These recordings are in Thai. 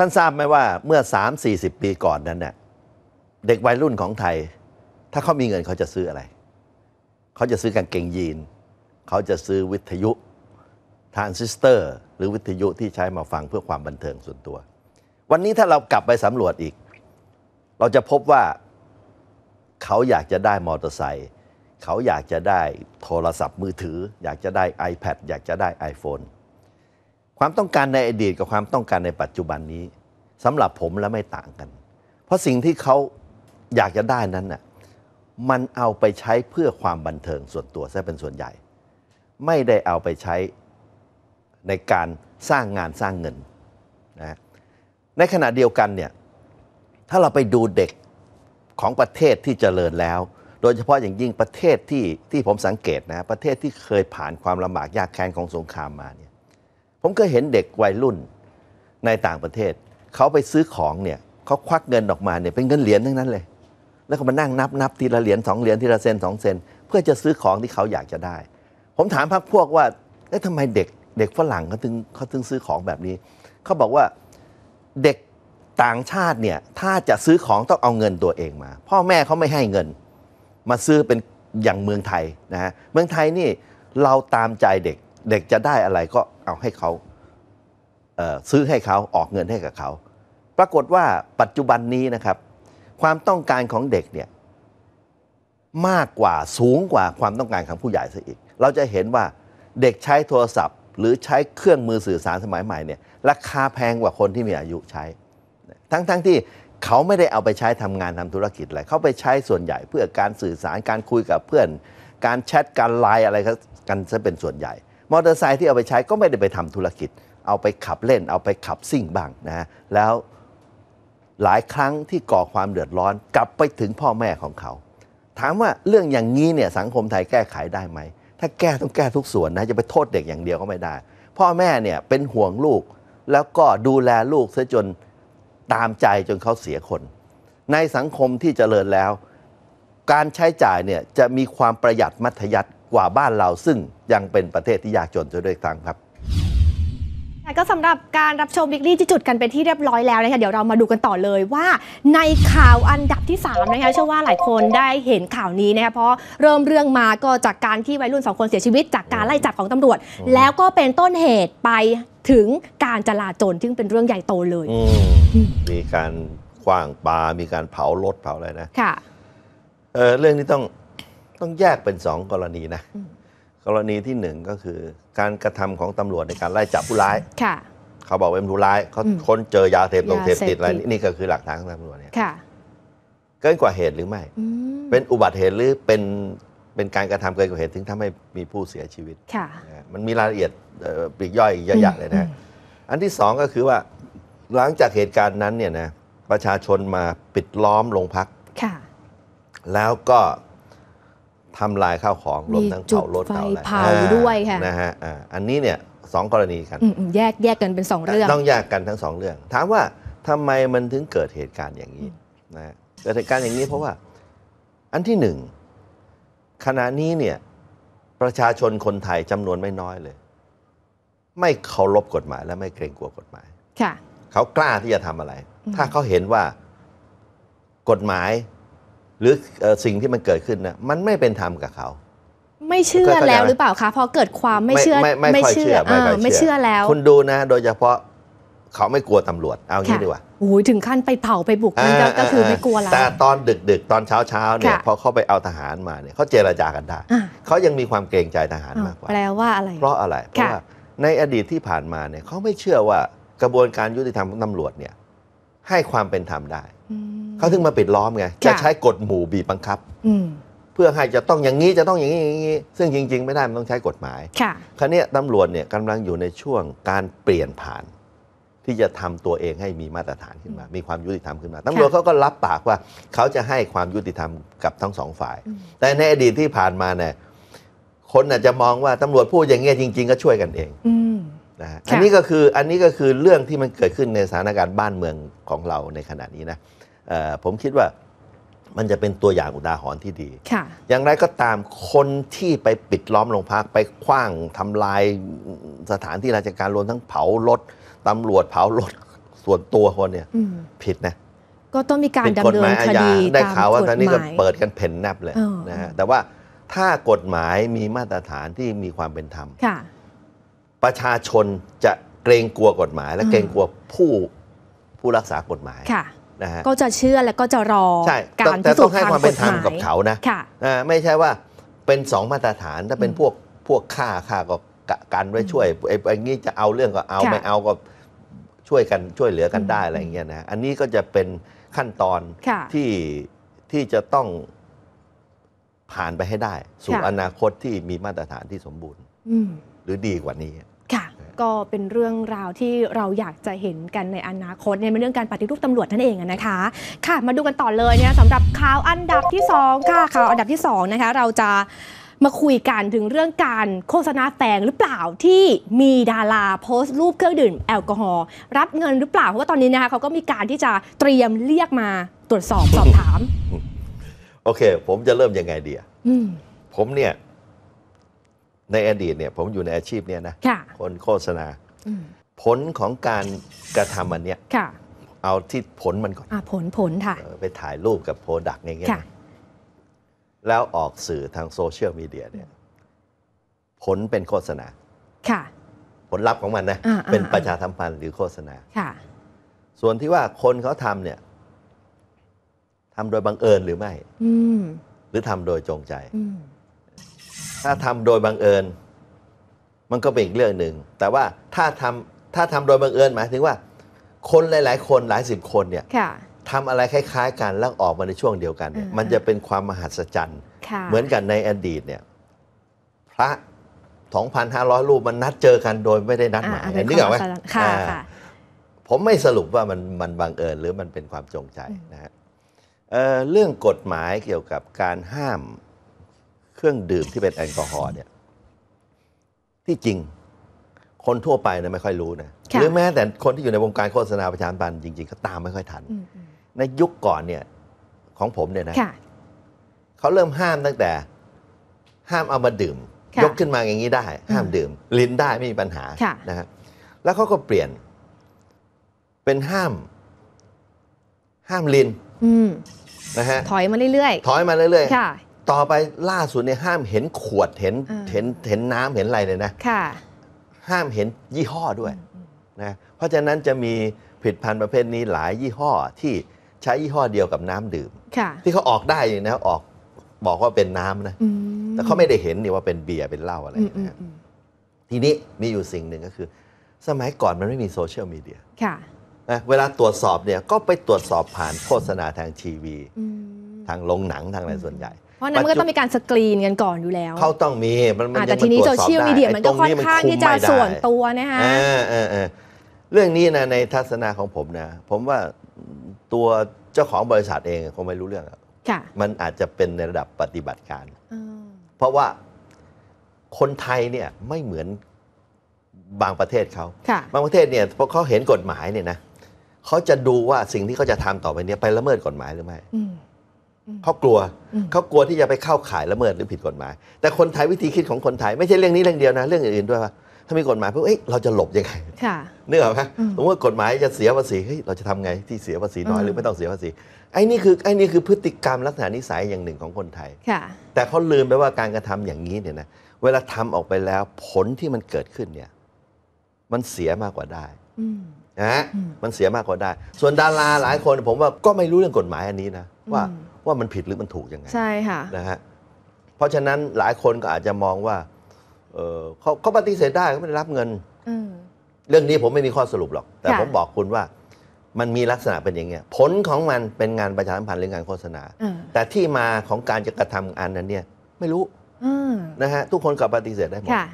ท่านทราบไหมว่าเมื่อ 3 4 0 ปีก่อนนั้นเนี่ยเด็กวัยรุ่นของไทย ถ้าเขามีเงินเขาจะซื้ออะไร เขาจะซื้อกางเกงยีน เขาจะซื้อวิทยุทรานซิสเตอร์ หรือวิทยุที่ใช้มาฟังเพื่อความบันเทิงส่วนตัว วันนี้ถ้าเรากลับไปสำรวจอีก เราจะพบว่าเขาอยากจะได้มอเตอร์ไซค์เขาอยากจะได้โทรศัพท์มือถือ อยากจะได้ iPad อยากจะได้ iPhone ความต้องการในอดีตกับความต้องการในปัจจุบันนี้ สำหรับผมแล้วไม่ต่างกัน เพราะสิ่งที่เขาอยากจะได้นั้นน่ะมันเอาไปใช้เพื่อความบันเทิงส่วนตัวซะเป็นส่วนใหญ่ ไม่ได้เอาไปใช้ในการสร้างงานสร้างเงินนะในขณะเดียวกันเนี่ยถ้าเราไปดูเด็กของประเทศที่เจริญแล้ว โดยเฉพาะอย่างยิ่งประเทศที่ที่ผมสังเกตนะประเทศที่เคยผ่านความลำบากยากแค้นของสงครามมาเนี่ยผมก็เห็นเด็กวัยรุ่นในต่างประเทศ เขาไปซื้อของเนี่ยเขาควักเงินออกมาเนี่ยเป็นเงินเหรียญทั้งนั้นเลย แล้วก็มานั่งนับนับทีละเหรียญสองเหรียญทีละเซนสองเซนเพื่อจะซื้อของที่เขาอยากจะได้ ผมถามพักพวกว่าเอ๊ะทำไมเด็กเด็กฝรั่งเขาถึงเขาถึงซื้อของแบบนี้เขาบอกว่าเด็กต่างชาติเนี่ยถ้าจะซื้อของต้องเอาเงินตัวเองมา พ่อแม่เขาไม่ให้เงิน มาซื้อเป็นอย่างเมืองไทยนะฮะเมืองไทยนี่เราตามใจเด็กเด็กจะได้อะไรก็เอาให้เขา ซื้อให้เขาออกเงินให้กับเขา ปรากฏว่าปัจจุบันนี้นะครับ ความต้องการของเด็กเนี่ยมากกว่าสูงกว่าความต้องการของผู้ใหญ่ซะอีก เราจะเห็นว่าเด็กใช้โทรศัพท์ หรือใช้เครื่องมือสื่อสารสมัยใหม่เนี่ยราคาแพงกว่าคนที่มีอายุใช้ ทั้งๆทที่เขาไม่ได้เอาไปใช้ทำงานทำธุรกิจอะไรเขาไปใช้ส่วนใหญ่เพื่อการสื่อสารการคุยกับเพื่อน การแชทการไลน์อะไรกันซะเป็นส่วนใหญ่ มอเตอร์ไซค์ที่เอาไปใช้ก็ไม่ได้ไปทำธุรกิจ เอาไปขับเล่น เอาไปขับซิ่งบ้างนะฮะแล้วหลายครั้งที่ก่อความเดือดร้อนกลับไปถึงพ่อแม่ของเขา ถามว่าเรื่องอย่างนี้เนี่ยสังคมไทยแก้ไขได้ไหม ถ้าแก้ต้องแก้ทุกส่วนนะจะไปโทษเด็กอย่างเดียวก็ไม่ได้ พ่อแม่เนี่ยเป็นห่วงลูก แล้วก็ดูแลลูกซะจนตามใจจนเขาเสียคน ในสังคมที่เจริญแล้ว การใช้จ่ายเนี่ยจะมีความประหยัดมัธยัติกว่าบ้านเราซึ่งยังเป็นประเทศที่ยากจนซะด้วยซ้ำครับ ก็สำหรับการรับชมบิ๊กลี่ที่จุดกันเป็นที่เรียบร้อยแล้วนะคะเดี๋ยวเรามาดูกันต่อเลยว่า ในข่าวอันดับที่3นะคะเชื่อว่าหลายคนได้เห็นข่าวนี้นะคะเพราะเริ่มเรื่องมาก็จากการที่วัยรุ่นสองคนเสียชีวิต จากการไล่จับของตำรวจ แล้วก็เป็นต้นเหตุไปถึงการจลาจลซึ่งเป็นเรื่องใหญ่โตเลยอืมมีการขว้างปลา มีการเผารถเผาอะไรนะค่ะเออเรื่องนี้ต้องต้องแยกเป็นสองกรณีนะอืม กรณีที่หนึ่งก็คือ การกระทำของตำรวจในการไล่จับผู้ร้ายค่ะเขาบอกว่าเป็นผู้ร้ายเขาอืมค้นเจอยาเสพติดยาเสพติดอะไรเสพติดนี่ก็คือหลักฐานของตำรวจเนี่ยค่ะเกินกว่าเหตุหรือไม่อืมเป็นอุบัติเหตุหรือเป็นเป็นการกระทำเกินกว่าเหตุถึงทำให้มีผู้เสียชีวิตค่ะนะฮะมันมีรายละเอียดเอ่อปลีกย่อยเยอะแยะเลยนะฮะอันที่สองก็คือว่าหลังจากเหตุการณ์นั้นเนี่ยนะประชาชนมาปิดล้อมโรงพักค่ะแล้วก็ ทำลายข้าวของรวมมีทั้งจุดเผารถไฟเผาอะไรเผาด้วยค่ะนะฮะอ่าอันนี้เนี่ยสองกรณีกันอืมอืมแยกแยกกันเป็นสองเรื่อง ต้องแยกกันทั้งสองเรื่อง ถามว่าทำไมมันถึงเกิดเหตุการณ์อย่างนี้นะฮะเกิดเหตุการณ์อย่างนี้เพราะว่า อันที่หนึ่งขณะนี้เนี่ยประชาชนคนไทยจำนวนไม่น้อยเลย ไม่เคารพกฎหมายและไม่เกรงกลัวกฎหมาย ค่ะ เขากล้าที่จะทำอะไรอืมถ้าเขาเห็นว่ากฎหมาย หรือเอ่อสิ่งที่มันเกิดขึ้นนะมันไม่เป็นธรรมกับเขาไม่เชื่อเข้าใจแล้วไหมหรือเปล่าคะพอเกิดความไม่เชื่อไม่ไม่ค่อยเชื่อไม่ค่อยาไม่เชื่อแล้วคุณดูนะ โดยเฉพาะเขาไม่กลัวตำรวจเอางี้ค่ะดีกว่าโอ้ยถึงขั้นไปเผาไปบุกนั่นก็ก็คือไม่กลัวแล้วแต่ตอนดึกๆ ตอนเช้าๆเนี่ยค่ะพอเขาไปเอาทหารมาเนี่ยเขาเจรจากันได้อะเขายังมีความเกรงใจทหารอ้าวมากกว่าแปลว่าอะไร เพราะอะไรเพราะค่ะว่าในอดีตที่ผ่านมาเนี่ยเขาไม่เชื่อว่ากระบวนการยุติธรรมของตำรวจเนี่ย ให้ความเป็นธรรมได้อืมเขาถึงมาปิดล้อมไงค่ะจะใช้กฎหมู่บีบบังคับอืมเพื่อให้จะต้องอย่างนี้จะต้องอย่างนี้อย่างนี้ ซึ่งจริง ๆ ไม่ได้มันต้องใช้กฎหมายค่ะคราวเนี้ยตำรวจเนี่ยกำลังอยู่ในช่วงการเปลี่ยนผ่าน ที่จะทำตัวเองให้มีมาตรฐานขึ้นมา มีความยุติธรรมขึ้นมาตำรวจเขาก็รับปากว่า เขาจะให้ความยุติธรรมกับทั้งสองฝ่ายอืมแต่ในอดีตที่ผ่านมาเนี่ยคนอาจจะมองว่าตำรวจพูดอย่างเงี้ยจริง ๆ ก็ช่วยกันเองอืม นะฮะค่ะอันนี้ก็คืออันนี้ก็คือเรื่องที่มันเกิดขึ้นในสถานการณ์บ้านเมืองของเราในขณะนี้นะเอ่อผมคิดว่ามันจะเป็นตัวอย่างอุทาหรณ์ที่ดีค่ะอย่างไรก็ตามคนที่ไปปิดล้อมโรงพักไปคว้างทำลายสถานที่ราชการรวมทั้งเผารถตำรวจเผารถส่วนตัวคนเนี่ยอืมผิดนะ ก็ต้องมีการผิดดำกฎเนิหมานยอาคญาดีได้ตามข่าวว่ากตฎอนนี้หก็มายเปิดกันเพ่นแนบเลยเออนะฮะแต่ว่าถ้ากฎหมายมีมาตรฐานที่มีความเป็นธรรมค่ะ ประชาชนจะเกรงกลัวกฎหมาย และอืมเกรงกลัวผู้ผู้รักษากฎหมายค่ะนะฮะก็จะเชื่อและก็จะรอใช่การแต่พิสูต้จองน์ให้ทางความกเป็นฎธรรมหมายกับเขานะค่ะอ่าไม่ใช่ว่าเป็นสองมาตรฐานถ้าเป็นอืมพวกพวกฆ่าฆ่าก็กะกันไว้ช่วยไอ้ไอ้งี้จะเอาเรื่องก็เอาค่ะไม่เอาก็ช่วยกันช่วยเหลือกันอืมได้อะไรอย่างเงี้ยนะอันนี้ก็จะเป็นขั้นตอนค่ะที่ที่จะต้อง ผ่านไปให้ได้ สู่ค่ะอนาคตที่มีมาตรฐานที่สมบูรณ์อืมหรือดีกว่านี้ค่ะ ก็เป็นเรื่องราวที่เราอยากจะเห็นกันในอนาคตเนี่ยเป็นเรื่องการปฏิรูปตำรวจนั่นเองอะนะคะ ค่ะ มาดูกันต่อเลยเนี่ยสำหรับข่าวอันดับที่ 2 ค่ะข่าวอันดับที่2นะคะเราจะมาคุยกันถึงเรื่องการโฆษณาแฝงหรือเปล่าที่มีดาราโพสต์รูปเครื่องดื่มแอลกอฮอล์รับเงินหรือเปล่าเพราะว่าตอนนี้นะคะเขาก็มีการที่จะเตรียมเรียกมาตรวจสอบสอบถาม โอเค ผมจะเริ่มยังไงดีอะอืมผมเนี่ย ในอดีตเนี่ย ผมอยู่ในอาชีพเนี่ยนะค่ะคนโฆษณาอืมผลของการกระทำอันเนี้ยค่ะเอาที่ผลมันก่อนอะผลผลค่ะเออไปถ่ายรูปกับโปรดักต์อย่างเงี้ยค่ะนะแล้วออกสื่อทางโซเชียลมีเดียเนี่ยผลเป็นโฆษณา ค่ะ ผลลัพธ์ของมันนะอ่าอ่าเป็นประชาสัมพันธ์หรือโฆษณา ค่ะ ส่วนที่ว่าคนเขาทำเนี่ย ทำโดยบังเอิญหรือไม่อืมหรือทำโดยจงใจอืมถ้าทำโดยบังเอิญ มันก็เป็นอีกเรื่องหนึ่ง แต่ว่าถ้าทำถ้าทำโดยบังเอิญหมายถึงว่า คนหลาย ๆ คนหลายสิบคนเนี่ยค่ะทำอะไรคล้าย ๆ กันแล้วออกมาในช่วงเดียวกันเนี่ยอ่ามัมันจะเป็นความมหัศจรรย์ค่ะเหมือนกันในอดีตเนี่ย พระ 2,500 รูปมันนัดเจอกันโดยไม่ได้นัดหมายอ่าเป็นนึกออกไหมความสัมพันธ์ค่ะอ่าค่ะผมไม่สรุปว่ามันมันบังเอิญหรือมันเป็นความจงใจอืมนะฮะ เอ่อเรื่องกฎหมายเกี่ยวกับการห้ามเครื่องดื่มที่เป็นแอลกอฮอล์เนี่ยที่จริง คนทั่วไปนะไม่ค่อยรู้นะค่ะหรือแม้แต่คนที่อยู่ในวงการโฆษณาประชาสัมพันธ์จริงๆก็ตามไม่ค่อยทันอืมอืมในยุคก่อนเนี่ยของผมเนี่ยนะค่ะเขาเริ่มห้ามตั้งแต่ ห้ามเอามาดื่มค่ะยกขึ้นมาอย่างนี้ได้ ห้ามดื่ม ลิ้นได้ไม่มีปัญหาค่ะนะฮะแล้วเขาก็เปลี่ยน เป็นห้าม ห้ามลิ้นอืม นะฮะถอยมาเรื่อยถอยมาเรื่อยๆ ค่ะๆต่อไปล่าสุดเนี่ยห้ามเห็นขวดเห็นอ่าเห็นเห็นน้ำเห็นอะไรเลยนะ ค่ะ ห้ามเห็นยี่ห้อด้วยอืมนะเพราะฉะนั้นจะมีผลิตภัณฑ์ประเภทนี้หลายยี่ห้อที่ใช้ยี่ห้อเดียวกับน้ำดื่มค่ะที่เขาออกได้อยู่นะออกบอกว่าเป็นน้ำนะอืมแต่เขาไม่ได้เห็นนี่ว่าเป็นเบียร์เป็นเหล้าอะไรอืมอืนะมฮะอืมทีนี้มีอยู่สิ่งหนึ่งก็คือ สมัยก่อนมันไม่มีโซเชียลมีเดียค่ะ นะเวลาตรวจสอบเนี่ยก็ไปตรวจสอบผ่านโฆษณาทางทีวีอืมทางโรงหนังทางอะไรส่วนใหญ่ เพราะฉะนั้นมันก็ต้องมีการสกรีนกันก่อนอยู่แล้ว เขาต้องมีมันมันอ่ายัแต่งทีนี้ตรโซวจสอบเชียลได้มีเดียมันก็ไอ้ตค่รองนมัข้างคุมที่จะไม่ได้ส่วนตัวนะคะเออเออเออเรื่องนี้นะในทัศนะของผมนะผมว่าตัวเจ้าของบริษัทเองคงไม่รู้เรื่องอะค่ะมันอาจจะเป็นในระดับปฏิบัติการอืมเพราะว่าคนไทยเนี่ยไม่เหมือนบางประเทศเขาค่ะบางประเทศเนี่ยพอเขาเห็นกฎหมายเนี่ยนะ เขาจะดูว่าสิ่งที่เขาจะทำต่อไปเนี้ไปละเมิดกฎหมายหรือไม่อืมเขากลัวอืมเขากลัวที่จะไปเข้าข่ายละเมิดหรือผิดกฎหมาย แต่คนไทยวิธีคิดของคนไทยไม่ใช่เรื่องนี้เรื่องเดียวนะ เรื่องอื่นๆด้วยว่าถ้ามีกฎหมายปุ๊บเอ้ยเราจะหลบยังไงค่ะนึกออกไหมอืมสมมติว่ากฎหมายจะเสียภาษีเฮ้ยเราจะทำไงที่เสียภาษีน้อยอืมหรือไม่ต้องเสียภาษีไอ้นี่คือไอ้นี่คือพฤติกรรมลักษณะนิสัยอย่างหนึ่งของคนไทยค่ะแต่เขาลืมไปว่าการกระทำอย่างนี้เนี่ยนะเวลาทำออกไปแล้วผลที่มันเกิดขึ้นเนี่ย มันเสียมากกว่าได้อืม นะฮะอืมมันเสียมากกว่าได้ ส่วนดาราหลายคนผมว่าก็ไม่รู้เรื่องกฎหมายอันนี้นะว่าอืมว่ามันผิดหรือมันถูกยังไงใช่ค่ะนะฮะเพราะฉะนั้นหลายคนก็อาจจะมองว่าเออเขาเขาปฏิเสธได้เขาไม่ได้รับเงินอืมเรื่องนี้ผมไม่มีข้อสรุปหรอก แต่ค่ะผมบอกคุณว่ามันมีลักษณะเป็นอย่างเงี้ยผลของมันเป็นงานประชาสัมพันธ์หรืองานโฆษณาอ่าแต่ที่มาของการจะกระทำอันนั้นเนี่ยไม่รู้อ่านะฮะทุกคนกลับปฏิเสธได้หมดค่ะ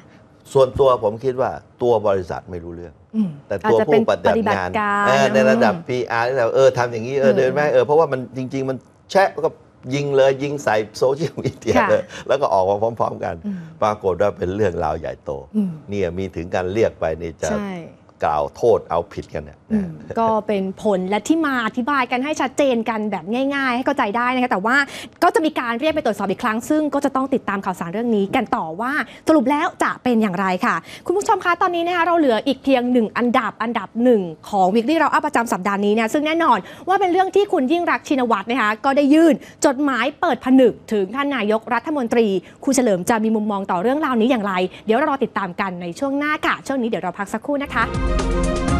ส่วนตัวผมคิดว่าตัวบริษัทไม่รู้เรื่องอืมแต่ตัวอาจจะผู้เป็นปฏิบัติงานการเออในระดับอืม PR ที่เราเออทำอย่างนี้เอออืมเดินไหมเออเพราะว่ามันจริง ๆ มันแชะก็ยิงเลยยิงใส่โซเชียลมีเดียค่ะเลยแล้วก็ออกมาพร้อม ๆ กันอืมปรากฏว่าเป็นเรื่องราวใหญ่โตอืมเนี่ยมีถึงการเรียกไปนี่จะใช่ กล่าวโทษเอาผิดกันเนี่ยอืมก็เป็นผลและที่มาอธิบายกันให้ชัดเจนกันแบบง่าย ๆ ให้เข้าใจได้นะคะแต่ว่าก็จะมีการเรียกไปตรวจสอบอีกครั้ง ซึ่งก็จะต้องติดตามข่าวสารเรื่องนี้กันต่อว่าสรุปแล้วจะเป็นอย่างไรค่ะ คุณผู้ชมคะตอนนี้นะคะเราเหลืออีกเพียงหนึ่งอันดับอันดับหนึ่งของวิกฤตเราอัพประจำสัปดาห์นี้เนี่ยซึ่งแน่นอนว่าเป็นเรื่องที่คุณยิ่งรักษณ์ชินวัตรนะคะก็ได้ยื่นจดหมายเปิดผนึกถึงท่านนายกรัฐมนตรีคุณเฉลิมจะมีมุมมองต่อเรื่องราวนี้อย่างไร เดี๋ยวเรารอติดตามกันในช่วงหน้าค่ะช่วงนี้เดี๋ยวเราพักสักครู่นะคะ Thank you.